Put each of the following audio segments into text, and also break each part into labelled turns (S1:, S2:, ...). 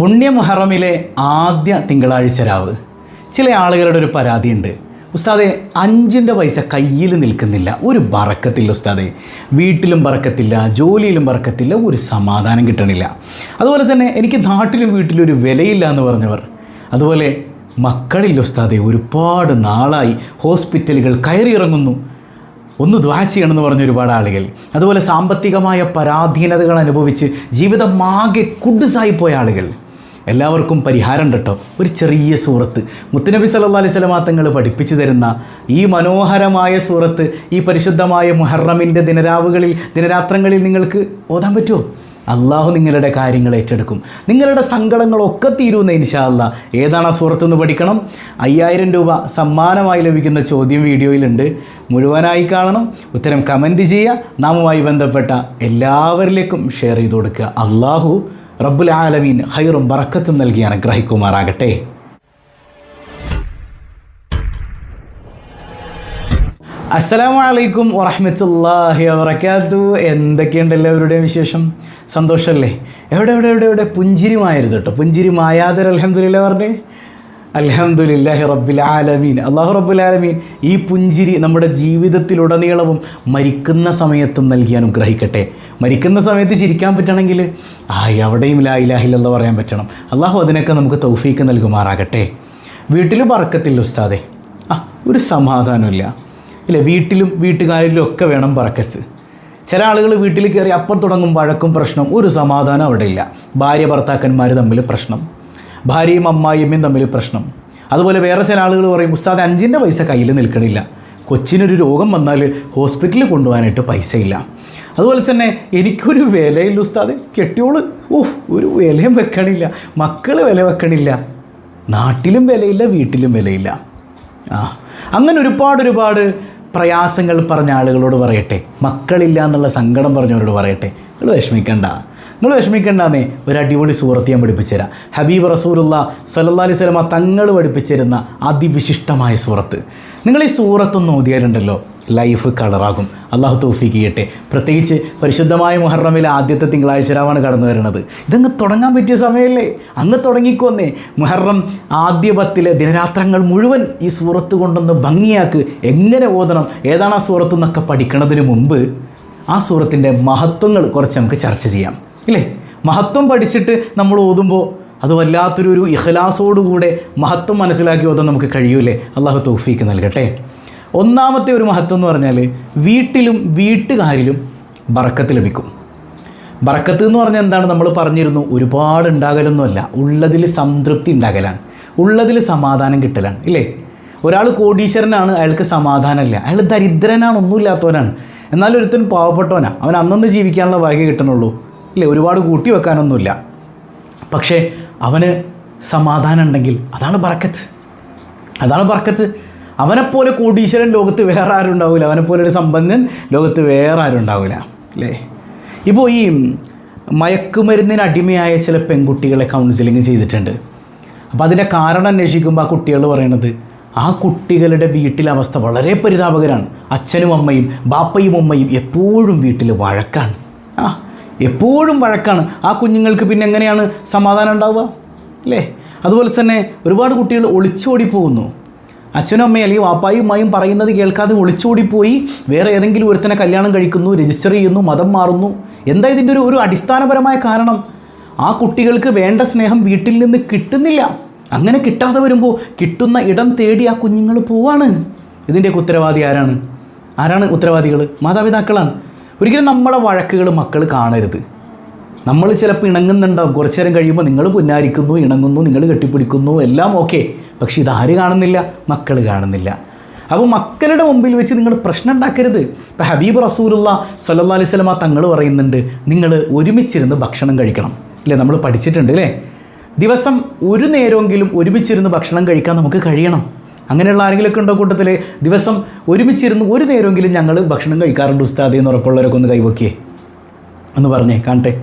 S1: പുണ്യമുഹറമിലെ ആദ്യ തിങ്കളാഴ്ച രാവ് ചില ആളുകളുടെ ഒരു പരാതിയുണ്ട്. ഉസ്താദെ അഞ്ചിന്റെ പൈസ കയ്യിൽ നിൽക്കുന്നില്ല. ഒരു ബറക്കത്തില്ല ഉസ്താദെ. വീട്ടിലും ബറക്കത്തില്ല ജോലിയിലും ബറക്കത്തില്ല ഒരു സമാധാനം കിട്ടണില്ല. അതുപോലെ തന്നെ എനിക്ക് നാട്ടിലും വീട്ടിലും ഒരു വിലയില്ല എന്ന് പറഞ്ഞവർ. അതുപോലെ മക്കളില്ല ഉസ്താദെ ഒരുപാട് നാളായി ഹോസ്പിറ്റലുകൾ കയറിയിറങ്ങുന്നു. ഒന്ന് ദ്വാ ചെയ്യണമെന്ന് പറഞ്ഞ ഒരുപാട് ആളുകൾ. അതുപോലെ സാമ്പത്തികമായ പരാധീനതകൾ അനുഭവിച്ച് ജീവിതമാകെ ആകെ പോയ ആളുകൾ. എല്ലാവർക്കും പരിഹാരം കേട്ടോ ഒരു ചെറിയ സൂറത്ത്. മുത്തുനബി സല്ലാ അലൈഹി സ്വലമാ തങ്ങൾ പഠിപ്പിച്ചു തരുന്ന ഈ മനോഹരമായ സൂറത്ത് ഈ പരിശുദ്ധമായ മുഹറമിന്റെ ദിനരാവുകളിൽ ദിനരാത്രങ്ങളിൽ നിങ്ങൾക്ക് ഓതാൻ പറ്റുമോ? അള്ളാഹു നിങ്ങളുടെ കാര്യങ്ങൾ ഏറ്റെടുക്കും. നിങ്ങളുടെ സങ്കടങ്ങളൊക്കെ തീരുന്ന ഇൻഷാല്ല ഏതാണ് ആ സുഹൃത്തുനിന്ന് പഠിക്കണം? അയ്യായിരം രൂപ സമ്മാനമായി ലഭിക്കുന്ന ചോദ്യം വീഡിയോയിലുണ്ട്. മുഴുവനായി കാണണം. ഉത്തരം കമന്റ് ചെയ്യുക. നാമുമായി ബന്ധപ്പെട്ട എല്ലാവരിലേക്കും ഷെയർ ചെയ്ത് കൊടുക്കുക. അള്ളാഹു റബ്ബുൽ ആലമീൻ ഹൈറും ബറക്കത്തും നൽകി അനുഗ്രഹിക്കുമാറാകട്ടെ. അസ്സലാമു അലൈക്കും വറഹമത്തല്ലാഹി വറക്കാത്തു എന്തൊക്കെയുണ്ട് എല്ലാവരുടെയും വിശേഷം? സന്തോഷമല്ലേ എവിടെ എവിടെ എവിടെ എവിടെ? പുഞ്ചിരി കേട്ടോ. പുഞ്ചിരി മായാതൊരു പറഞ്ഞേ അലഹമുല്ലാഹി റബ്ബുൽ ആലമീൻ. അള്ളാഹു റബ്ബുൽ ആലമീൻ ഈ പുഞ്ചിരി നമ്മുടെ ജീവിതത്തിലുടനീളവും മരിക്കുന്ന സമയത്തും നൽകി അനുഗ്രഹിക്കട്ടെ. മരിക്കുന്ന സമയത്ത് ചിരിക്കാൻ പറ്റണമെങ്കിൽ ആ എവിടെയും ലാ ഇലാഹില്ലെന്ന് പറയാൻ പറ്റണം. അള്ളാഹു അതിനൊക്കെ നമുക്ക് തൗഫീക്ക് നൽകുമാറാകട്ടെ. വീട്ടിലും പറക്കത്തില്ല ഉസ്താദെ. ആ ഒരു സമാധാനമില്ല. ഇല്ല വീട്ടിലും വീട്ടുകാരിലും ഒക്കെ വേണം പറക്കച്ച് ചില ആളുകൾ വീട്ടിൽ കയറി അപ്പം തുടങ്ങും വഴക്കും പ്രശ്നം ഒരു സമാധാനം അവിടെ ഇല്ല ഭാര്യ ഭർത്താക്കന്മാർ തമ്മിൽ പ്രശ്നം. ഭാര്യയും അമ്മായിയമ്മയും തമ്മിൽ പ്രശ്നം. അതുപോലെ വേറെ ചില ആളുകൾ പറയും ഉസ്താദ് അഞ്ചിന്റെ പൈസ കയ്യിൽ നിൽക്കണില്ല. കൊച്ചിനൊരു രോഗം വന്നാൽ ഹോസ്പിറ്റലിൽ കൊണ്ടുപോകാനായിട്ട് പൈസ ഇല്ല അതുപോലെ തന്നെ എനിക്കൊരു വിലയില്ല ഉസ്താദ്. കെട്ടിയോൾ ഓഹ് ഒരു വിലയും വെക്കണില്ല. മക്കൾ വില വെക്കണില്ല. നാട്ടിലും വിലയില്ല വീട്ടിലും വിലയില്ല. ആ അങ്ങനെ ഒരുപാട് ഒരുപാട് പ്രയാസങ്ങൾ പറഞ്ഞ ആളുകളോട് പറയട്ടെ. മക്കളില്ല എന്നുള്ള സങ്കടം പറഞ്ഞവരോട് പറയട്ടെ. നിങ്ങൾ വിഷമിക്കണ്ട. നിങ്ങൾ വിഷമിക്കണ്ടെന്നേ. ഒരു അടിപൊളി സൂറത്ത് ഞാൻ പഠിപ്പിച്ചുതരാം. ഹബീബ് റസൂലുള്ള സല്ലല്ലാഹി അലൈഹി സ്വലമ തങ്ങൾ പഠിപ്പിച്ചിരുന്ന അതിവിശിഷ്ടമായ സൂറത്ത്. നിങ്ങൾ ഈ സൂറത്തൊന്ന് ഓതിയാലുണ്ടല്ലോ ലൈഫ് കളറാകും. അള്ളാഹു തൗഫീക്ക് ചെയ്യട്ടെ. പ്രത്യേകിച്ച് പരിശുദ്ധമായ മുഹറമിലെ ആദ്യത്തെ തിങ്കളാഴ്ച രാവാണ് കടന്നു വരുന്നത്. ഇതങ്ങ് തുടങ്ങാൻ പറ്റിയ സമയമല്ലേ അങ്ങ് തുടങ്ങിക്കൊന്നേ. മുഹറം ആദ്യ പത്തിലെ ദിനരാത്രങ്ങൾ മുഴുവൻ ഈ സൂറത്ത് കൊണ്ടൊന്ന് ഭംഗിയാക്ക്. എങ്ങനെ ഓതണം? ഏതാണ് ആ സൂറത്ത് എന്നൊക്കെ പഠിക്കുന്നതിന് മുമ്പ് ആ സൂറത്തിന്റെ മഹത്വങ്ങൾ കുറച്ച് നമുക്ക് ചർച്ച ചെയ്യാം. ഇല്ലേ? മഹത്വം പഠിച്ചിട്ട് നമ്മൾ ഓതുമ്പോൾ അത് വല്ലാത്തൊരു ഒരു ഇഹ്ലാസോടുകൂടെ മഹത്വം മനസ്സിലാക്കി ഓതാൻ നമുക്ക് കഴിയൂലേ? അള്ളാഹു തൗഫീക്ക് നൽകട്ടെ. ഒന്നാമത്തെ ഒരു മഹത്വം എന്ന് പറഞ്ഞാൽ വീട്ടിലും വീട്ടുകാരിലും ബറക്കത്ത് ലഭിക്കും. ബറക്കത്ത് എന്ന് പറഞ്ഞാൽ എന്താണ്? നമ്മൾ പറഞ്ഞിരുന്നു ഒരുപാട് ഉണ്ടാകലൊന്നുമല്ല. ഉള്ളതിൽ സംതൃപ്തി ഉണ്ടാകലാണ്. ഉള്ളതിൽ സമാധാനം കിട്ടലാണ് ഇല്ലേ? ഒരാൾ കോടീശ്വരനാണ് അയാൾക്ക് സമാധാനമില്ല. അയാൾ ദരിദ്രനാണ് ഒന്നുമില്ലാത്തവനാണ്. എന്നാൽ ഒരുത്തൻ പാവപ്പെട്ടവനാണ് അവൻ അന്നന്ന് ജീവിക്കാനുള്ള ഭാഗ്യം കിട്ടണുള്ളൂ. ഇല്ലേ ഒരുപാട് കൂട്ടി വെക്കാനൊന്നുമില്ല. പക്ഷേ അവന് സമാധാനം ഉണ്ടെങ്കിൽ അതാണ് ബറക്കത്ത് അതാണ് ബർക്കത്ത്. അവനെപ്പോലെ കോടീശ്വരൻ ലോകത്ത് വേറെ ആരും ഉണ്ടാവില്ല അവനെപ്പോലെ ഒരു സമ്പന്നൻ ലോകത്ത് വേറെ ആരും ഉണ്ടാവില്ല അല്ലേ? ഇപ്പോൾ ഈ മയക്കുമരുന്നിന് അടിമയായ ചില പെൺകുട്ടികളെ കൗൺസിലിംഗ് ചെയ്തിട്ടുണ്ട്. അപ്പോൾ അതിന്റെ കാരണം അന്വേഷിക്കുമ്പോൾ ആ കുട്ടികൾ പറയണത് ആ കുട്ടികളുടെ വീട്ടിലെ അവസ്ഥ വളരെ പരിതാപകരാണ്. അച്ഛനും അമ്മയും ബാപ്പയും അമ്മയും എപ്പോഴും വീട്ടിൽ വഴക്കാണ്. ആ എപ്പോഴും വഴക്കാണ്. ആ കുഞ്ഞുങ്ങൾക്ക് പിന്നെ എങ്ങനെയാണ് സമാധാനം ഉണ്ടാവുക? അല്ലേ? അതുപോലെ തന്നെ ഒരുപാട് കുട്ടികൾ ഒളിച്ചോടി പോകുന്നു അച്ഛനും അമ്മയും അല്ലെങ്കിൽ വാപ്പായും ഉമ്മയും പറയുന്നത് കേൾക്കാതെ ഒളിച്ചോടിപ്പോയി വേറെ ഏതെങ്കിലും ഒരുത്തനെ കല്യാണം കഴിക്കുന്നു രജിസ്റ്റർ ചെയ്യുന്നു മതം മാറുന്നു. എന്താ ഇതിന്റെ ഒരു ഒരു അടിസ്ഥാനപരമായ കാരണം? ആ കുട്ടികൾക്ക് വേണ്ട സ്നേഹം വീട്ടിൽ നിന്ന് കിട്ടുന്നില്ല. അങ്ങനെ കിട്ടാതെ വരുമ്പോൾ കിട്ടുന്ന ഇടം തേടി ആ കുഞ്ഞുങ്ങൾ പോവാണ്. ഇതിന്റെയൊക്കെ ഉത്തരവാദി ആരാണ്? ആരാണ് ഉത്തരവാദികൾ? മാതാപിതാക്കളാണ്. ഒരിക്കലും നമ്മളെ വഴക്കുകൾ മക്കൾ കാണരുത്. നമ്മൾ ചിലപ്പോൾ ഇണങ്ങുന്നുണ്ടാവും. കുറച്ചു നേരം കഴിയുമ്പോൾ നിങ്ങൾ പുന്നാരിക്കുന്നു ഇണങ്ങുന്നു നിങ്ങൾ കെട്ടിപ്പിടിക്കുന്നു എല്ലാം ഓക്കെ. പക്ഷേ ഇതാര് കാണുന്നില്ല? മക്കൾ കാണുന്നില്ല. അപ്പോൾ മക്കളുടെ മുമ്പിൽ വെച്ച് നിങ്ങൾ പ്രശ്നം ഉണ്ടാക്കരുത്. ഇപ്പം ഹബീബ് റസൂലുള്ള സല്ലാ അലൈഹി സ്വലമ തങ്ങൾ പറയുന്നുണ്ട് നിങ്ങൾ ഒരുമിച്ചിരുന്ന് ഭക്ഷണം കഴിക്കണം. അല്ലേ നമ്മൾ പഠിച്ചിട്ടുണ്ട് അല്ലേ ദിവസം ഒരു നേരമെങ്കിലും ഒരുമിച്ചിരുന്ന് ഭക്ഷണം കഴിക്കാൻ നമുക്ക് കഴിയണം. അങ്ങനെയുള്ള ആരെങ്കിലുമൊക്കെ ഉണ്ടോ കൂട്ടത്തിൽ ദിവസം ഒരുമിച്ചിരുന്ന് ഒരു നേരമെങ്കിലും ഞങ്ങൾ ഭക്ഷണം കഴിക്കാറുണ്ട് ഉസ്താദ് എന്ന് ഉറപ്പുള്ളവരൊക്കെ ഒന്ന് കൈവക്കിയേ ഒന്ന് പറഞ്ഞേ കാണട്ടെ.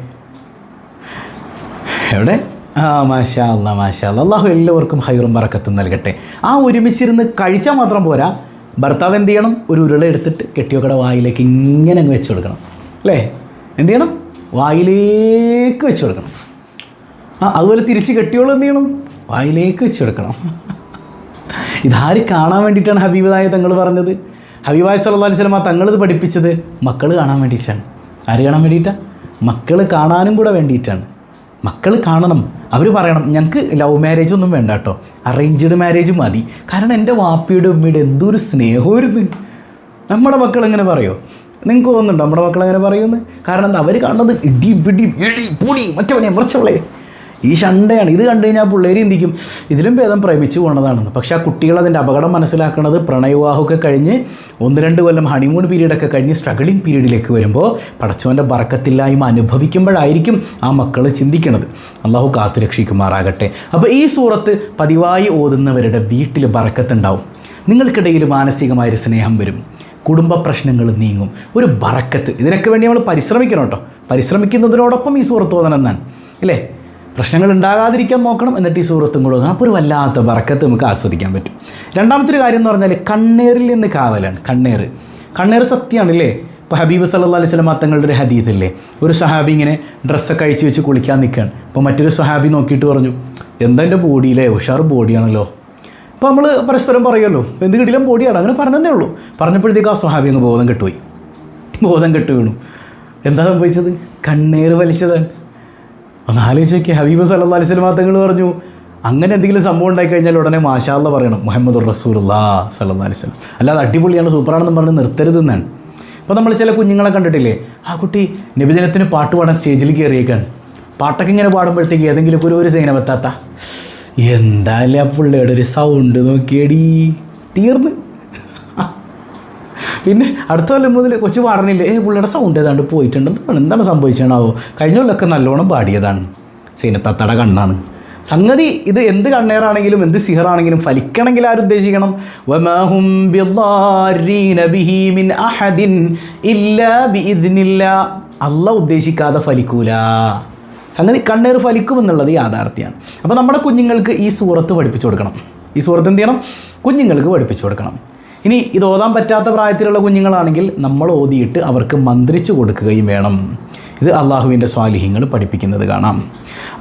S1: എവിടെ? ആ മാഷാ അല്ല മാഷാ അല്ല അള്ളാഹു എല്ലാവർക്കും ഹൈറും പറക്കത്തും നൽകട്ടെ. ആ ഒരുമിച്ചിരുന്ന് കഴിച്ചാൽ മാത്രം പോരാ. ഭർത്താവ് എന്ത് ചെയ്യണം? ഒരു ഉരുള എടുത്തിട്ട് കെട്ടിയൊക്കടെ വായിലേക്ക് ഇങ്ങനെ അങ്ങ് വെച്ച് കൊടുക്കണം. അല്ലേ? എന്ത് ചെയ്യണം? വായിലേക്ക് വെച്ച് കൊടുക്കണം. ആ അതുപോലെ തിരിച്ച് കെട്ടിയോളം എന്ത് ചെയ്യണം? വായിലേക്ക് വെച്ചെടുക്കണം ഇതാര് കാണാൻ വേണ്ടിയിട്ടാണ് ഹബീബായ തങ്ങൾ പറഞ്ഞത്? ഹബീബായ സല്ലല്ലാഹു അലൈഹി വസല്ലം തങ്ങളിത് പഠിപ്പിച്ചത് മക്കൾ കാണാൻ വേണ്ടിയിട്ടാണ്. ആര് കാണാൻ വേണ്ടിയിട്ടാണ് മക്കൾ കാണാനും കൂടെ വേണ്ടിയിട്ടാണ്. മക്കൾ കാണണം. അവർ പറയണം ഞങ്ങൾക്ക് ലവ് മാരേജ് ഒന്നും വേണ്ട കേട്ടോ അറേഞ്ച്ഡ് മാരേജ് മതി. കാരണം എന്റെ വാപ്പയുടെ ഉമ്മയുടെ എന്തൊരു സ്നേഹമായിരുന്നു. നമ്മുടെ മക്കൾ എങ്ങനെ പറയുമോ നിങ്ങൾക്ക് തോന്നുന്നുണ്ടോ നമ്മുടെ മക്കൾ അങ്ങനെ പറയുമെന്ന് കാരണം എന്താ അവർ കാണുന്നത് ഇടി പിടി ഇടി പൊടി മറ്റവനെ മറിച്ചവളെ. ഈ ഷണ്ടയാണ് ഇത് കണ്ടു കഴിഞ്ഞാൽ പിള്ളേർ ചിന്തിക്കും ഇതിലും ഭേദം പ്രേമിച്ചു പോണതാണെന്ന്. പക്ഷെ ആ കുട്ടികൾ അതിന്റെ അപകടം മനസ്സിലാക്കുന്നത് പ്രണയവിവാഹമൊക്കെ കഴിഞ്ഞ് ഒന്ന് രണ്ട് കൊല്ലം ഹണിമൂൺ പീരീഡൊക്കെ കഴിഞ്ഞ് സ്ട്രഗിളിങ് പീരീഡിലേക്ക് വരുമ്പോൾ പടച്ചവന്റെ ബറക്കത്തില്ലായ്മ അനുഭവിക്കുമ്പോഴായിരിക്കും ആ മക്കൾ ചിന്തിക്കുന്നത് അള്ളാഹു കാത്തു രക്ഷിക്കുമാറാകട്ടെ. അപ്പോൾ ഈ സൂറത്ത് പതിവായി ഓതുന്നവരുടെ വീട്ടിൽ ബറക്കത്തുണ്ടാവും. നിങ്ങൾക്കിടയിൽ മാനസികമായൊരു സ്നേഹം വരും. കുടുംബ പ്രശ്നങ്ങൾ നീങ്ങും. ഒരു ബറക്കത്ത്. ഇതിനൊക്കെ വേണ്ടി നമ്മൾ പരിശ്രമിക്കണം കേട്ടോ. പരിശ്രമിക്കുന്നതിനോടൊപ്പം ഈ സൂറത്ത് ഓതണം എന്നാണ്. ഇല്ലേ പ്രശ്നങ്ങൾ ഉണ്ടാകാതിരിക്കാൻ നോക്കണം എന്നിട്ട് ഈ സൂറത്തും കൂടെ അപ്പോൾ ഒരു വല്ലാത്ത ബറക്കത്ത് നമുക്ക് ആസ്വദിക്കാൻ പറ്റും. രണ്ടാമത്തെ ഒരു കാര്യം എന്ന് പറഞ്ഞാൽ കണ്ണേറിൽ നിന്ന് കാവലാണ് കണ്ണേർ കണ്ണേർ സത്യമാണ് ഇല്ലേ ഇപ്പോൾ ഹബീബ് സല്ലാ അലൈഹി സ്വലം തങ്ങളുടെ ഒരു ഹദീതല്ലേ ഒരു സഹാബി ഇങ്ങനെ ഡ്രസ്സൊക്കെ അഴിച്ച് വെച്ച് കുളിക്കാൻ നിൽക്കുകയാണ് അപ്പോൾ മറ്റൊരു സഹാബി നോക്കിയിട്ട് പറഞ്ഞു എന്താ എന്റെ ബോഡിയിലെ ഉഷാർ ബോഡിയാണല്ലോ അപ്പോൾ നമ്മൾ പരസ്പരം പറയുമല്ലോ എന്ത് കിട്ടിയാലും ബോഡിയാണ് അങ്ങനെ പറഞ്ഞതേ ഉള്ളൂ. പറഞ്ഞപ്പോഴത്തേക്ക് ആ സ്വഹാബി അങ്ങ് ബോധം കെട്ടുപോയി. ബോധം കെട്ടു വീണു. എന്താ സംഭവിച്ചത്? കണ്ണേർ വലിച്ചതാണ്. ഒന്ന് ആലോചിച്ച് നോക്കി ഹബീബ് സല്ലാ അലൈഹി സ്വലമാ തങ്ങൾ പറഞ്ഞു അങ്ങനെ എന്തെങ്കിലും സംഭവം ഉണ്ടായി കഴിഞ്ഞാൽ ഉടനെ മാഷാല്ല പറയണം മുഹമ്മദ് റസൂലുല്ലാ സല്ലാ അലൈഹി സ്വലം അല്ലാതെ അടിപൊളിയാണ് സൂപ്പറാണെന്ന് പറഞ്ഞ് നിർത്തരുതെന്നാണ് അപ്പോൾ നമ്മൾ ചില കുഞ്ഞുങ്ങളെ കണ്ടിട്ടില്ലേ? ആ കുട്ടി നബിദിനത്തിന് പാട്ട് പാടാൻ സ്റ്റേജിൽ കയറിയേക്കാണ്. പാട്ടൊക്കെ ഇങ്ങനെ പാടുമ്പോഴത്തേക്ക് ഏതെങ്കിലും ഒരു ഒരു സേനം എത്താത്ത എന്തായാലും ആ പുള്ളിയുടെ ഒരു സൗണ്ട് നോക്കിയടി. തീർന്ന്. പിന്നെ അടുത്ത കൊല്ലം മുതൽ കൊച്ചു പാടണില്ല ഏ പുള്ളിയുടെ സൗണ്ട് ഏതാണ്ട് പോയിട്ടുണ്ടെന്ന് എന്താണ് സംഭവിച്ചതാണാവോ കഴിഞ്ഞ കൊല്ലമൊക്കെ നല്ലോണം പാടിയതാണ് സീനത്തത്തട കണ്ണാണ്. സംഗതി ഇത് എന്ത് കണ്ണേറാണെങ്കിലും എന്ത് സിഹറാണെങ്കിലും ഫലിക്കണമെങ്കിൽ ആരുദ്ദേശിക്കണം അള്ള ഉദ്ദേശിക്കാതെ ഫലിക്കൂല. സംഗതി കണ്ണേർ ഫലിക്കുമെന്നുള്ളത് യാഥാർത്ഥ്യമാണ് അപ്പോൾ നമ്മുടെ കുഞ്ഞുങ്ങൾക്ക് ഈ സൂറത്ത് പഠിപ്പിച്ചു കൊടുക്കണം. ഈ സൂറത്ത് എന്ത് ചെയ്യണം? കുഞ്ഞുങ്ങൾക്ക് പഠിപ്പിച്ചു കൊടുക്കണം. ഇനി ഇത് ഓതാൻ പറ്റാത്ത പ്രായത്തിലുള്ള കുഞ്ഞുങ്ങളാണെങ്കിൽ നമ്മൾ ഓതിയിട്ട് അവർക്ക് മന്ത്രിച്ചു കൊടുക്കുകയും വേണം. ഇത് അള്ളാഹുവിന്റെ സ്വാലിഹ്യങ്ങൾ പഠിപ്പിക്കുന്നത് കാണാം.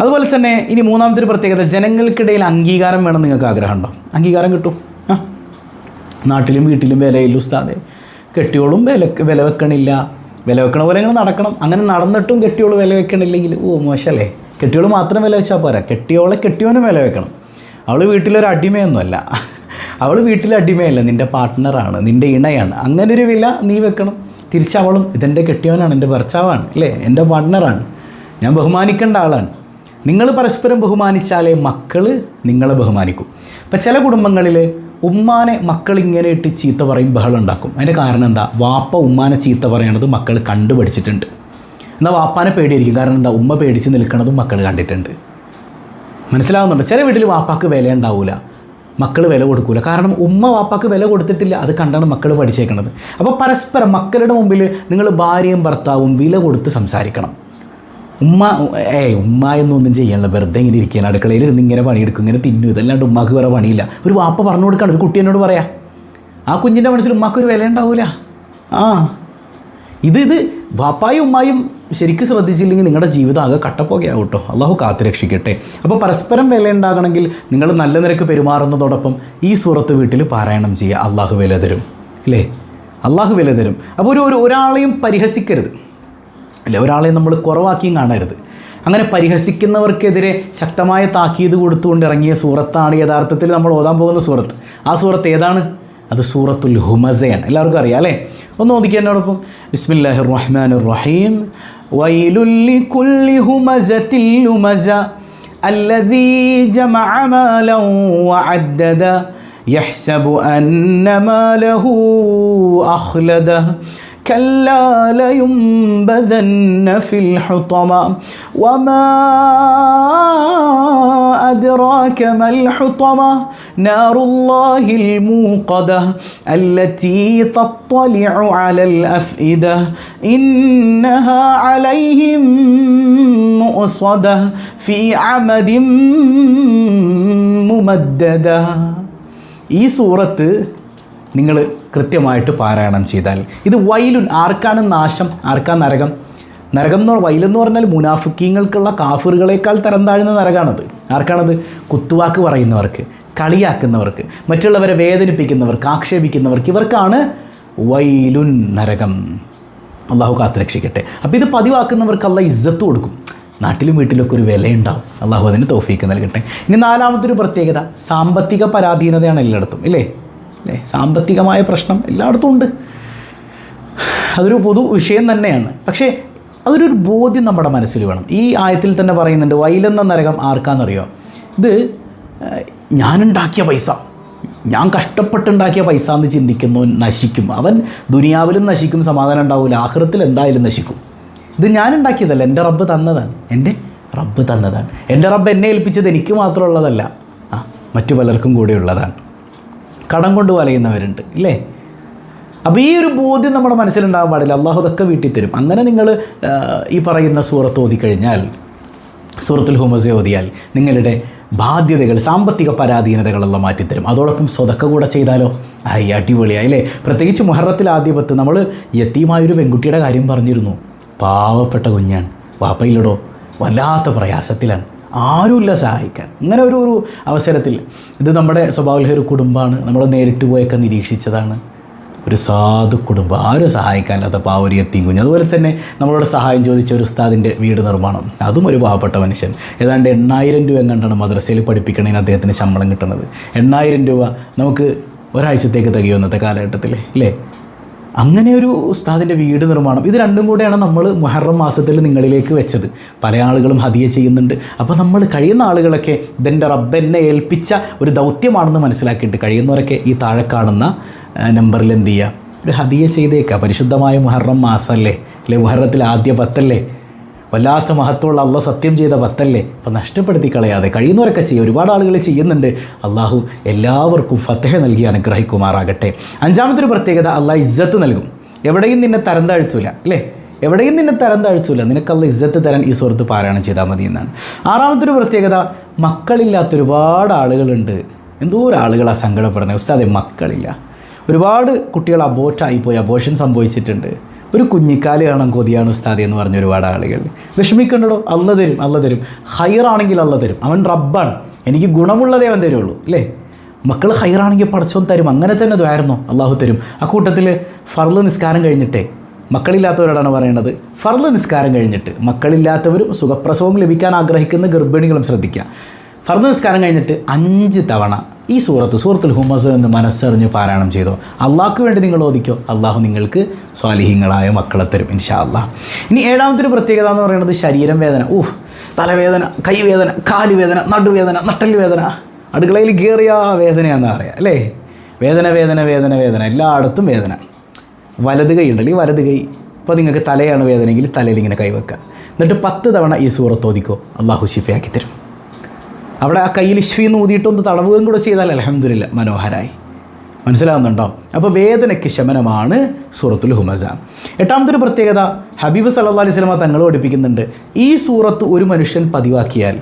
S1: അതുപോലെ തന്നെ ഇനി മൂന്നാമത്തെ ഒരു പ്രത്യേകത ജനങ്ങൾക്കിടയിൽ അംഗീകാരം വേണം നിങ്ങൾക്ക് ആഗ്രഹമുണ്ടോ? അംഗീകാരം കിട്ടും. ആ. നാട്ടിലും വീട്ടിലും വിലയില്ല ഉസ്താദെ. കെട്ടിയോളും വില വില വെക്കണില്ല. വില വെക്കണ പോലെ ഇങ്ങനെ നടക്കണം. അങ്ങനെ നടന്നിട്ടും കെട്ടിയോൾ വില വെക്കണില്ലെങ്കിൽ ഓ മോശമല്ലേ? കെട്ടിയോൾ മാത്രം വില വെച്ചാൽ പോരാ. കെട്ടിയോളെ കെട്ടിയോനും വില വെക്കണം. അവൾ വീട്ടിലൊരു അടിമയൊന്നുമല്ല. അവൾ വീട്ടിലെ അടിമയല്ല നിന്റെ പാർട്ട്ണറാണ് നിന്റെ ഇണയാണ്. അങ്ങനെ ഒരു വില നീ വെക്കണം. തിരിച്ചവളും ഇതെന്റെ കെട്ടിയവനാണ് എന്റെ ഭർത്താവാണ് അല്ലേ? എന്റെ പാർട്ട്ണറാണ് ഞാൻ ബഹുമാനിക്കേണ്ട ആളാണ്. നിങ്ങൾ പരസ്പരം ബഹുമാനിച്ചാലേ മക്കൾ നിങ്ങളെ ബഹുമാനിക്കും. ഇപ്പം ചില കുടുംബങ്ങളിൽ ഉമ്മാനെ മക്കൾ ഇങ്ങനെ ഇട്ട് ചീത്ത പറയും ബഹളം ഉണ്ടാക്കും. അതിന്റെ കാരണം എന്താ? വാപ്പ ഉമ്മാനെ ചീത്ത പറയണത് മക്കൾ കണ്ടുപഠിച്ചിട്ടുണ്ട്. എന്നാൽ വാപ്പാനെ പേടിയിരിക്കും കാരണം എന്താ? ഉമ്മ പേടിച്ച് നിൽക്കണതും മക്കൾ കണ്ടിട്ടുണ്ട്. മനസ്സിലാവുന്നുണ്ട്? ചില വീട്ടിൽ വാപ്പാക്ക് വില ഉണ്ടാവില്ല മക്കൾ വില കൊടുക്കില്ല കാരണം ഉമ്മ വാപ്പാക്ക് വില കൊടുത്തിട്ടില്ല. അത് കണ്ടാണ് മക്കൾ പഠിച്ചേക്കുന്നത് അപ്പോൾ പരസ്പരം മക്കളുടെ മുമ്പിൽ നിങ്ങൾ ഭാര്യയും ഭർത്താവും വില കൊടുത്ത് സംസാരിക്കണം. ഉമ്മ ഏ ഉമ്മ എന്നൊന്നും ചെയ്യണല്ലോ വെറുതെ ഇങ്ങനെ ഇരിക്കുകയാണ്. അടുക്കളയിൽ ഇരുന്ന് ഇങ്ങനെ പണിയെടുക്കും. ഇങ്ങനെ തിന്നു. ഇതല്ലാണ്ട് ഉമ്മാക്ക് വേറെ പണിയില്ല. ഒരു വാപ്പ പറഞ്ഞു കൊടുക്കണം. ഒരു കുട്ടി എന്നോട് പറയാം ആ കുഞ്ഞിന്റെ മനസ്സിൽ ഉമ്മാക്ക് ഒരു വില ഉണ്ടാവില്ല ആ. ഇത് ഇത് വാപ്പായും ഉമ്മായും ശരിക്കും ശ്രദ്ധിച്ചില്ലെങ്കിൽ നിങ്ങളുടെ ജീവിതം ആകെ കട്ടപ്പോകയാവും കേട്ടോ അള്ളാഹു കാത്തു രക്ഷിക്കട്ടെ. അപ്പോൾ പരസ്പരം വില ഉണ്ടാകണമെങ്കിൽ നിങ്ങൾ നല്ല നിരക്ക് പെരുമാറുന്നതോടൊപ്പം ഈ സൂറത്ത് വീട്ടിൽ പാരായണം ചെയ്യുക. അള്ളാഹു വില തരും. അല്ലേ? അള്ളാഹു വില തരും. അപ്പോൾ ഒരു ഒരു ഒരാളെയും പരിഹസിക്കരുത്. അല്ലെ? ഒരാളെ നമ്മൾ കുറവാക്കിയും കാണരുത്. അങ്ങനെ പരിഹസിക്കുന്നവർക്കെതിരെ ശക്തമായ താക്കീത് കൊടുത്തുകൊണ്ട് ഇറങ്ങിയ സൂറത്താണ് യഥാർത്ഥത്തിൽ നമ്മൾ ഓതാൻ പോകുന്ന സൂറത്ത്. ആ സൂറത്ത് ഏതാണ്? അത് സൂറത്തുൽ ഹുമസയാണ് എല്ലാവർക്കും അറിയാം അല്ലേ ഒന്ന് ഓദിക്കുക എന്നോടൊപ്പം ബിസ്മില്ലാഹി റഹ്മാൻ റഹീം വൈലുല്ലി കുല്ലി ഹുമസത്തിൽ ലുമസ الذي جمع مالا وعدده يحسب أن ماله أخلده كلا لينبذن في الحطمة وما أدراك ما الحطمة نار الله الموقدة التي تطلع على الأفئدة إنها عليهم مؤصدة في عمد ممددة ഈ സൂറത്ത് നിങ്ങൾ കൃത്യമായിട്ട് പാരായണം ചെയ്താൽ. ഇത് വൈലുൻ ആർക്കാണ് നാശം ആർക്കാ നരകം? നരകം എന്ന് വൈലെന്ന് പറഞ്ഞാൽ മുനാഫിക്കീങ്ങൾക്കുള്ള കാഫറുകളേക്കാൾ തരം താഴ്ന്ന നരകാണത്. ആർക്കാണത്? കുത്തുവാക്ക് പറയുന്നവർക്ക് കളിയാക്കുന്നവർക്ക് മറ്റുള്ളവരെ വേദനിപ്പിക്കുന്നവർക്ക് ആക്ഷേപിക്കുന്നവർക്ക് ഇവർക്കാണ് വൈലുൻ നരകം. അള്ളാഹു കാത്തുരക്ഷിക്കട്ടെ. അപ്പോൾ ഇത് പതിവാക്കുന്നവർക്ക് അല്ല ഇജ്ജത്ത് കൊടുക്കും. നാട്ടിലും വീട്ടിലൊക്കെ ഒരു വിലയുണ്ടാവും. അള്ളാഹു അതിന് തോഫീക്ക് നൽകട്ടെ. ഇനി നാലാമത്തെ ഒരു പ്രത്യേകത സാമ്പത്തിക പരാധീനതയാണ് എല്ലായിടത്തും ഇല്ലേ? അല്ലേ? സാമ്പത്തികമായ പ്രശ്നം എല്ലായിടത്തും ഉണ്ട്. അതൊരു പൊതു വിഷയം തന്നെയാണ്. പക്ഷേ അതൊരു ബോധ്യം നമ്മുടെ മനസ്സിൽ വേണം. ഈ ആയത്തിൽ തന്നെ പറയുന്നുണ്ട് വയലെന്ന നരകം ആർക്കാണെന്നറിയോ ഇത് ഞാനുണ്ടാക്കിയ പൈസ. ഞാൻ കഷ്ടപ്പെട്ടുണ്ടാക്കിയ പൈസ എന്ന് ചിന്തിക്കുന്നു നശിക്കും. അവൻ ദുനിയാവിലും നശിക്കും സമാധാനം ഉണ്ടാവില്ല ആഹൃത്തിൽ എന്തായാലും നശിക്കും. ഇത് ഞാനുണ്ടാക്കിയതല്ല എന്റെ റബ്ബ് തന്നതാണ്. എന്റെ റബ്ബ് തന്നതാണ്. എന്റെ റബ്ബ് എന്നെ ഏൽപ്പിച്ചത് എനിക്ക് മാത്രമുള്ളതല്ല ആ മറ്റു പലർക്കും കൂടെയുള്ളതാണ് കടം കൊണ്ട് വലയുന്നവരുണ്ട് ഇല്ലേ? അപ്പോൾ ഈ ഒരു ബോധ്യം നമ്മുടെ മനസ്സിലുണ്ടാകാൻ പാടില്ല. അള്ളാഹു വീട്ടിൽ തരും അങ്ങനെ നിങ്ങൾ ഈ പറയുന്ന സൂറത്ത് ഓതിക്കഴിഞ്ഞാൽ സൂറത്തുൽ ഹുമസ് ഓതിയാൽ നിങ്ങളുടെ ബാധ്യതകൾ സാമ്പത്തിക പരാധീനതകളെല്ലാം മാറ്റിത്തരും. അതോടൊപ്പം സ്വതക്ക കൂടെ ചെയ്താലോ? ആയി അടിപൊളിയായി അല്ലേ പ്രത്യേകിച്ച് മുഹറത്തിൽ ആദ്യപത്ത് നമ്മൾ യത്തീമായൊരു പെൺകുട്ടിയുടെ കാര്യം പറഞ്ഞിരുന്നു. പാവപ്പെട്ട കുഞ്ഞാണ്. വാപ്പയില്ലടോ. വല്ലാത്ത പ്രയാസത്തിലാണ്. ആരുമില്ല സഹായിക്കാൻ. അങ്ങനെ ഒരു ഒരു അവസരത്തിൽ ഇത് നമ്മുടെ സ്വഭാവത്തിൽ ഒരു കുടുംബമാണ്. നമ്മൾ നേരിട്ട് പോയൊക്കെ നിരീക്ഷിച്ചതാണ്. ഒരു സാധു കുടുംബം. ആരും സഹായിക്കാനില്ലാത്ത പാവരി എത്തിയും കുഞ്ഞ്. അതുപോലെ തന്നെ നമ്മളോട് സഹായം ചോദിച്ച ഒരു ഉസ്താദിന്റെ വീട് നിർമ്മാണം. അതും ഒരു പാവപ്പെട്ട മനുഷ്യൻ. ഏതാണ്ട് എണ്ണായിരം രൂപ എങ്ങാണ്ടാണ് മദ്രസയിൽ പഠിപ്പിക്കണതിന് അദ്ദേഹത്തിന് ശമ്പളം കിട്ടുന്നത് എണ്ണായിരം രൂപ നമുക്ക് ഒരാഴ്ചത്തേക്ക് തികയോ ഇന്നത്തെ കാലഘട്ടത്തിൽ അല്ലേ അങ്ങനെ ഒരു ഉസ്താദിന്റെ വീട് നിർമ്മാണം. ഇത് രണ്ടും കൂടെയാണ് നമ്മൾ മുഹറം മാസത്തിൽ നിങ്ങളിലേക്ക് വെച്ചത്. പല ആളുകളും ഹദിയ ചെയ്യുന്നുണ്ട്. അപ്പോൾ നമ്മൾ കഴിയുന്ന ആളുകളൊക്കെ ഇതെന്റെ റബ്ബെന്നെ ഏൽപ്പിച്ച ഒരു ദൗത്യമാണെന്ന് മനസ്സിലാക്കിയിട്ട് കഴിയുന്നവരൊക്കെ ഈ താഴെ കാണുന്ന നമ്പറിൽ എന്ത് ചെയ്യുക? ഒരു ഹദിയ ചെയ്തേക്കുക. പരിശുദ്ധമായ മുഹറം മാസമല്ലേ അല്ലെ? മുഹറത്തിൽ ആദ്യ പത്തല്ലേ? വല്ലാത്ത മഹത്വമുള്ള അള്ള സത്യം ചെയ്ത പത്തല്ലേ അപ്പം നഷ്ടപ്പെടുത്തി കളയാതെ കഴിയുന്നവരൊക്കെ ചെയ്യും. ഒരുപാട് ആളുകൾ ചെയ്യുന്നുണ്ട്. അള്ളാഹു എല്ലാവർക്കും ഫത്തഹ നൽകി അനുഗ്രഹിക്കുമാറാകട്ടെ. അഞ്ചാമത്തെ ഒരു പ്രത്യേകത അള്ളാഹ് ഇജ്ജത്ത് നൽകും. എവിടെയും നിന്നെ തരം താഴ്ത്തൂല അല്ലേ? എവിടെയും നിന്നെ തരം താഴ്ത്തൂല. നിനക്കല്ല ഇജ്ജത്ത് തരാൻ ഈ സുഹൃത്ത് പാരായണം ചെയ്താൽ മതി എന്നാണ്. ആറാമത്തൊരു പ്രത്യേകത മക്കളില്ലാത്ത ഒരുപാട് ആളുകളുണ്ട്. എന്തോ ആളുകളാണ് സങ്കടപ്പെടുന്നത്. ഉസ്താദെ മക്കളില്ല. ഒരുപാട് കുട്ടികൾ അബോർട്ടായിപ്പോയി പോയി അബോഷൻ സംഭവിച്ചിട്ടുണ്ട്. ഒരു കുഞ്ഞിക്കാൽ കാണാൻ കൊതിയാണ് ഉസ്താദി എന്ന് പറഞ്ഞ ഒരുപാട് ആളുകൾ. വിഷമിക്കണ്ടോ അല്ല തരും അല്ല തരും. ഹയറാണെങ്കിൽ അല്ല തരും. അവൻ റബ്ബാണ്. എനിക്ക് ഗുണമുള്ളതേ അവൻ തരുള്ളൂ അല്ലേ? മക്കൾ ഹയറാണെങ്കിൽ പടച്ചോൻ തരും. അങ്ങനെ തന്നെ ദ്വായിരുന്നോ അള്ളാഹു തരും. അക്കൂട്ടത്തിൽ കൂട്ടത്തിൽ ഫർൾ നിസ്കാരം കഴിഞ്ഞിട്ടേ മക്കളില്ലാത്തവരോടാണ് പറയുന്നത് ഫർൾ നിസ്കാരം കഴിഞ്ഞിട്ട് മക്കളില്ലാത്തവരും സുഖപ്രസവം ലഭിക്കാൻ ആഗ്രഹിക്കുന്ന ഗർഭിണികളും ശ്രദ്ധിക്കുക. ഫർദ് നിസ്കാരം കഴിഞ്ഞിട്ട് അഞ്ച് തവണ ഈ സൂറത്ത് സൂറത്തുൽ ഹുമസ് എന്ന് മനസ്സറിഞ്ഞ് പാരായണം ചെയ്തോ? അള്ളാഹ്ക്ക് വേണ്ടി നിങ്ങൾ ഓദിക്കോ അള്ളാഹു നിങ്ങൾക്ക് സ്വാലിഹീങ്ങളായ മക്കളെ തരും ഇൻഷാ അള്ളാഹ് ഇനി ഏഴാമത്തെ പ്രത്യേകത എന്ന് പറയുന്നത് ശരീരം വേദന. ഊഹ് തലവേദന കൈവേദന കാലുവേദന നടുവേദന നട്ടൽ വേദന അടുക്കളയിൽ കയറിയ വേദനയാണെന്ന് പറയാം അല്ലേ? വേദന വേദന വേദന വേദന. എല്ലായിടത്തും വേദന. വലത് കൈ ഉണ്ടല്ലോ ഈ വലത് കൈ. ഇപ്പോൾ നിങ്ങൾക്ക് തലയാണ് വേദനയെങ്കിൽ തലയിൽ ഇങ്ങനെ കൈവെക്കുക എന്നിട്ട് പത്ത് തവണ ഈ സൂറത്ത് ഓദിക്കോ അള്ളാഹു ഷിഫയാക്കി തരും. അവിടെ ആ കയ്യിൽ ഇശ്വീന്ന് ഊതിയിട്ടൊന്ന് തടവുകയും കൂടെ ചെയ്താൽ അലഹമില്ല മനോഹരായി. മനസ്സിലാവുന്നുണ്ടോ? അപ്പോൾ വേദനയ്ക്ക് ശമനമാണ് സൂറത്തുൽ ഹുമസ. എട്ടാമത്തെ ഒരു പ്രത്യേകത ഹബീബ് സല്ലാ അലൈഹി സ്വലമ തങ്ങൾ പഠിപ്പിക്കുന്നുണ്ട്. ഈ സൂറത്ത് ഒരു മനുഷ്യൻ പതിവാക്കിയാൽ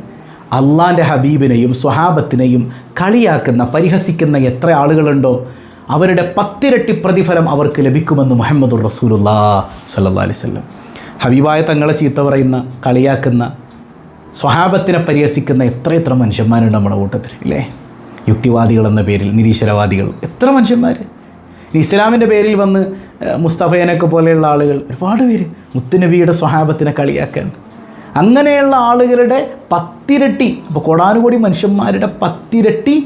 S1: അള്ളാന്റെ ഹബീബിനെയും സ്വഹാബത്തിനെയും കളിയാക്കുന്ന പരിഹസിക്കുന്ന എത്ര ആളുകളുണ്ടോ അവരുടെ പത്തിരട്ടി പ്രതിഫലം അവർക്ക് ലഭിക്കുമെന്ന് മുഹമ്മദുർ റസൂലുല്ലാ സല്ലാ അലൈഹി സ്വലം ഹബീബായ തങ്ങളെ ചീത്ത പറയുന്ന കളിയാക്കുന്ന സ്വഹാബത്തിനെ പരിഹസിക്കുന്ന എത്ര എത്ര മനുഷ്യന്മാരുണ്ട് നമ്മുടെ കൂട്ടത്തിൽ ഇല്ലേ? യുക്തിവാദികൾ എന്ന പേരിൽ നിരീശ്വരവാദികൾ. എത്ര മനുഷ്യന്മാർ ഇസ്ലാമിന്റെ പേരിൽ വന്ന് മുസ്തഫയനൊക്കെ പോലെയുള്ള ആളുകൾ ഒരുപാട് പേര് മുത്തുനബിയുടെ സ്വഹാബത്തിനെ കളിയാക്കാൻ. അങ്ങനെയുള്ള ആളുകളുടെ പത്തിരട്ടി അപ്പോൾ കൊടാനുകൂടി മനുഷ്യന്മാരുടെ പത്തിരട്ടി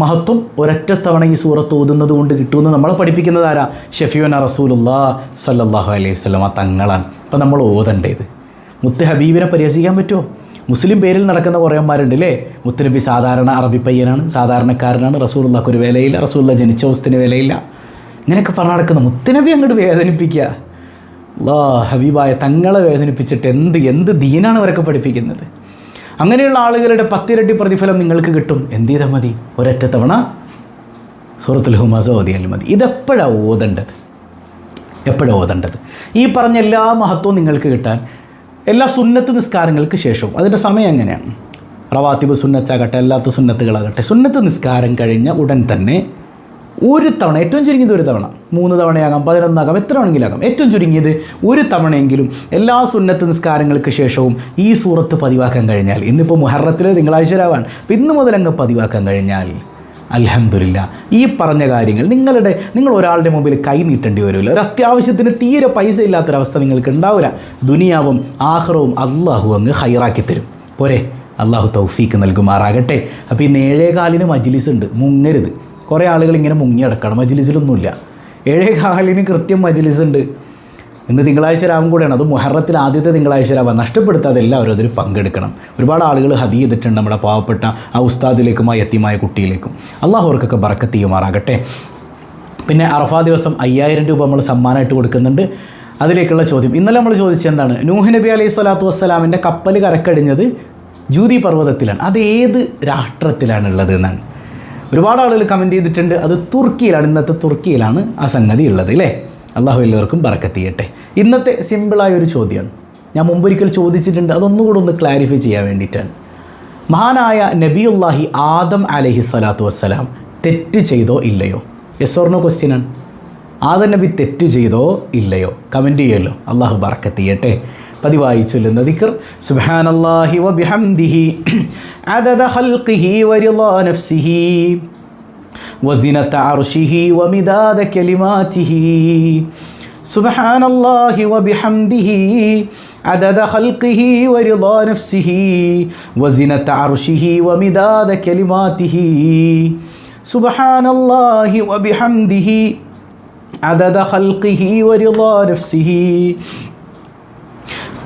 S1: മഹത്വം ഒരൊറ്റത്തവണ ഈ സൂറത്ത് ഓതുന്നത് കൊണ്ട് കിട്ടുമെന്ന് നമ്മളെ പഠിപ്പിക്കുന്നത് ആരാ? ഷഫീവന റസൂലുല്ലാ സല്ലാഹു അലൈഹി വസല്ലം ആ തങ്ങളാണ്. അപ്പോൾ നമ്മൾ ഓതണ്ടേത് മുത്ത് ഹബീബിനെ പരിഹസിക്കാൻ പറ്റുമോ മുസ്ലിം പേരിൽ നടക്കുന്ന കുറേമാരുണ്ട് അല്ലേ മുത്തനബി സാധാരണ അറബി പയ്യനാണ് സാധാരണക്കാരനാണ്. റസൂലുള്ളാക്ക് ഒരു വിലയില്ല റസൂലുള്ള ജനിച്ച വസ്തുവിന് വിലയില്ല. ഇങ്ങനെയൊക്കെ പറഞ്ഞു നടക്കുന്ന മുത്തനബി അങ്ങോട്ട് വേദനിപ്പിക്കുക. അല്ലാ ഹബീബായ തങ്ങളെ വേദനിപ്പിച്ചിട്ട് എന്ത് എന്ത് ദീനാണ് അവരൊക്കെ പഠിപ്പിക്കുന്നത്? അങ്ങനെയുള്ള ആളുകളുടെ പത്തിരട്ടി പ്രതിഫലം നിങ്ങൾക്ക് കിട്ടും. എന്ത് ചെയ്താൽ മതി? ഒരൊറ്റ തവണ സൂറത്തുൽ ഹുമാസ ഓതിയാലും മതി. ഇതെപ്പോഴാണ് ഓതേണ്ടത്? എപ്പോഴാണ് ഓതേണ്ടത്? ഈ പറഞ്ഞ എല്ലാ മഹത്വവും നിങ്ങൾക്ക് കിട്ടാൻ എല്ലാ സുന്നത്ത് നിസ്കാരങ്ങൾക്ക് ശേഷവും. അതിന്റെ സമയം എങ്ങനെയാണ്? റവാത്തിബ് സുന്നത്താകട്ടെ അല്ലാത്ത സുന്നത്തുകളാകട്ടെ. സുന്നത്ത് നിസ്കാരം കഴിഞ്ഞ ഉടൻ തന്നെ ഒരു തവണ ഏറ്റവും ചുരുങ്ങിയത് ഒരു തവണ മൂന്ന് തവണയാകാം പതിനൊന്നാകാം എത്ര ആണെങ്കിലാകാം ഏറ്റവും ചുരുങ്ങിയത് ഒരു തവണയെങ്കിലും എല്ലാ സുന്നത്ത് നിസ്കാരങ്ങൾക്ക് ശേഷവും ഈ സൂറത്ത് പതിവാക്കാൻ കഴിഞ്ഞാൽ ഇന്നിപ്പോൾ മുഹറത്തിൽ തിങ്കളാഴ്ച രാവാണ്. ഇന്ന് മുതൽ പതിവാക്കാൻ കഴിഞ്ഞാൽ അൽഹംദുലില്ല. ഈ പറഞ്ഞ കാര്യങ്ങൾ നിങ്ങളുടെ നിങ്ങൾ ഒരാളുടെ മുമ്പിൽ കൈ നീട്ടേണ്ടി വരില്ല. ഒരു അത്യാവശ്യത്തിന് തീരെ പൈസ ഇല്ലാത്തൊരവസ്ഥ നിങ്ങൾക്ക് ഉണ്ടാവില്ല. ദുനിയാവും ആഹ്റവും അള്ളാഹു അങ്ങ് ഹൈറാക്കി തരും. പോരെ അള്ളാഹു തൗഫീക്ക് നൽകുമാറാകട്ടെ. അപ്പോൾ ഈ ഏഴേകാലിന് മജ്ലിസ് ഉണ്ട് മുങ്ങരുത്. കുറേ ആളുകൾ ഇങ്ങനെ മുങ്ങി അടക്കണം മജ്ലിസിലൊന്നുമില്ല. ഏഴേകാലിന് കൃത്യം മജ്ലിസ് ഉണ്ട് ഇന്ന് തിങ്കളാഴ്ച രാവും കൂടെയാണ്. അത് മുഹറത്തിൽ ആദ്യത്തെ തിങ്കളാഴ്ച രാവാൻ നഷ്ടപ്പെടുത്താതെ എല്ലാവരും അതിൽ പങ്കെടുക്കണം. ഒരുപാട് ആളുകൾ ഹതി ചെയ്തിട്ടുണ്ട് നമ്മുടെ പാവപ്പെട്ട ആ ഉസ്താദിലേക്കും ആ എത്തിയമായ കുട്ടിയിലേക്കും. അള്ളാഹു അവർക്കൊക്കെ ബറക്കത്ത് ചെയ്യുമാറാകട്ടെ. പിന്നെ അറഫാ ദിവസം അയ്യായിരം രൂപ നമ്മൾ സമ്മാനമായിട്ട് കൊടുക്കുന്നുണ്ട്. അതിലേക്കുള്ള ചോദ്യം. ഇന്നലെ നമ്മൾ ചോദിച്ചത് എന്താണ്? നൂഹ് നബി അലൈഹി സ്വലാത്തു വസ്സലാമിന്റെ കപ്പൽ കരക്കടിഞ്ഞത് ജൂതി പർവതത്തിലാണ്. അത് ഏത് രാഷ്ട്രത്തിലാണുള്ളത് എന്നാണ്. ഒരുപാട് ആളുകൾ കമന്റ് ചെയ്തിട്ടുണ്ട്. അത് തുർക്കിയിലാണ്. ഇന്നത്തെ തുർക്കിയിലാണ് ആ സംഗതി ഉള്ളത് അല്ലേ അള്ളാഹു എല്ലാവർക്കും ബറക്കത്ത് ചെയ്യട്ടെ ഇന്നത്തെ സിമ്പിളായ ഒരു ചോദ്യമാണ് ഞാൻ മുമ്പൊരിക്കൽ ചോദിച്ചിട്ടുണ്ട് അതൊന്നുകൂടെ ഒന്ന് ക്ലാരിഫൈ ചെയ്യാൻ വേണ്ടിയിട്ടാണ്. മഹാനായ നബിയുല്ലാഹി ആദം അലഹി സ്വലാത്തു വസ്സലാം തെറ്റ് ചെയ്തോ ഇല്ലയോ? യെസ് ഓർണോ ക്വസ്റ്റ്യനാണ് ആദം നബി തെറ്റ് ചെയ്തോ ഇല്ലയോ? കമന്റ് ചെയ്യല്ലോ അള്ളാഹു ബറക്കത്ത് ചെയ്യട്ടെ പതിവായി ചൊല്ലുന്ന ദിക്കർ സുബ്ഹാനല്ലാഹി വബിഹംദിഹി അദദ ഖൽഖിഹി നഫ്സിഹി. وزنة عرشه ومداد كلماته. سبحان الله وبحمده عدد خلقه ورضا نفسه وزنة عرشه ومداد كلماته. سبحان الله وبحمده عدد خلقه ورضا نفسه.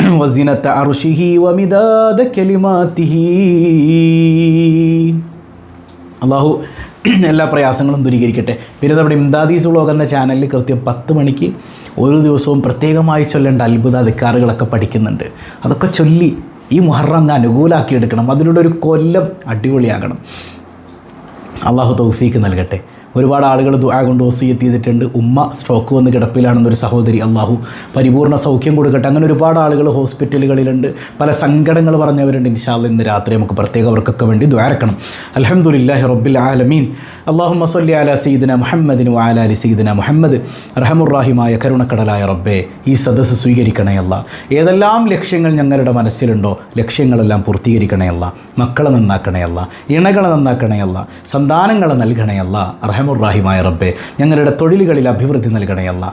S1: وزنة عرشه ومداد كلماته. الله എല്ലാ പ്രയാസങ്ങളും ദുരീകരിക്കട്ടെ. പിന്നെ നമ്മുടെ ഇംദാദീസ് വ്ളോഗ് എന്ന ചാനലിൽ കൃത്യം പത്ത് മണിക്ക് ഓരോ ദിവസവും പ്രത്യേകമായി ചൊല്ലേണ്ട അത്ഭുത അധികാറുകളൊക്കെ പഠിക്കുന്നുണ്ട്. അതൊക്കെ ചൊല്ലി ഈ മുഹറം അങ്ങ് അനുകൂലാക്കിയെടുക്കണം. അതിലൂടെ ഒരു കൊല്ലം അടിപൊളിയാകണം. അള്ളാഹു തൗഫീക്ക് നൽകട്ടെ. ഒരുപാട് ആളുകൾ ദുആ കൊണ്ട് വസീയത്ത് ചെയ്തിട്ടുണ്ട്. ഉമ്മ സ്ട്രോക്ക് വന്ന് കിടപ്പിലാണെന്നൊരു സഹോദരി അള്ളാഹു പരിപൂർണ സൗഖ്യം കൊടുക്കട്ടെ. അങ്ങനെ ഒരുപാട് ആളുകൾ ഹോസ്പിറ്റലുകളിലുണ്ട്. പല സങ്കടങ്ങൾ പറഞ്ഞവരുണ്ട്. ഇൻഷാല്ല ഇന്ന് രാത്രി നമുക്ക് പ്രത്യേക അവർക്കൊക്കെ വേണ്ടി ദ്വാരക്കണം അലഹമുല്ലാഹി റബ്ബിൽ ആലമീൻ. അള്ളാഹു മസല്ലി അല സീദിന മുഹമ്മദിന് വാല അലി സീദിന മുഹമ്മദ്. റഹമുറാഹിമായ കരുണക്കടലായ റബ്ബെ ഈ സദസ്സ് സ്വീകരിക്കണേ അല്ല. ഏതെല്ലാം ലക്ഷ്യങ്ങൾ ഞങ്ങളുടെ മനസ്സിലുണ്ടോ ലക്ഷ്യങ്ങളെല്ലാം പൂർത്തീകരിക്കണേ അല്ല. മക്കളെ നന്നാക്കണേ അല്ല. ഇണകളെ നന്നാക്കണേ അല്ല. സന്താനങ്ങളെ നൽകണേ അല്ല. റഹമുറാഹിമായ റബ്ബെ ഞങ്ങളുടെ തൊഴിലുകളിൽ അഭിവൃദ്ധി നൽകണയല്ല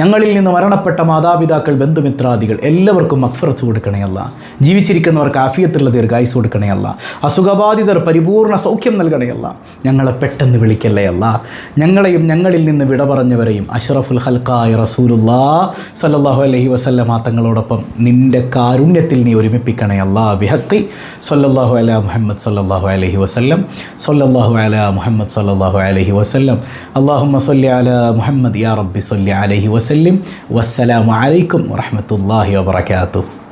S1: ഞങ്ങളിൽ നിന്ന് മരണപ്പെട്ട മാതാപിതാക്കൾ ബന്ധുമിത്രാദികൾ എല്ലാവർക്കും മക്ഫറത്ത് കൊടുക്കണയല്ല ജീവിച്ചിരിക്കുന്നവർക്ക് ആഫിയത്തുള്ള ദീർഘായുസ് കൊടുക്കണയല്ല അസുഖബാധിതർ പരിപൂർണ സൗഖ്യം നൽകണയല്ല ഞങ്ങളെ പെട്ടെന്ന് വിളിക്കല്ലേ അല്ല. ഞങ്ങളെയും ഞങ്ങളിൽ നിന്ന് വിട പറഞ്ഞവരെയും അഷറഫുൽ ഹൽക്കായ റസൂലുല്ലാ സല്ലാഹു അലൈഹി വസല്ലമ തങ്ങളോടൊപ്പം നിന്റെ കാരുണ്യത്തിൽ നീ ഒരുമിപ്പിക്കണേ അല്ലാ. ബിഹത്തി സല്ലല്ലാഹു അല മുഹമ്മദ് സല്ലല്ലാഹു അലഹി വസല്ലം സല്ലല്ലാഹു അല മുഹമ്മദ് സല്ലല്ലാഹു അലഹി വസല്ലം. അല്ലാഹുമ്മ സല്ലി അല മുഹമ്മദ് യാ റബ്ബി സല്ലി അലൈഹി വസല്ലം. വസ്സലാമു അലൈക്കും വറഹ്മത്തുള്ളാഹി വബറകാതുഹു.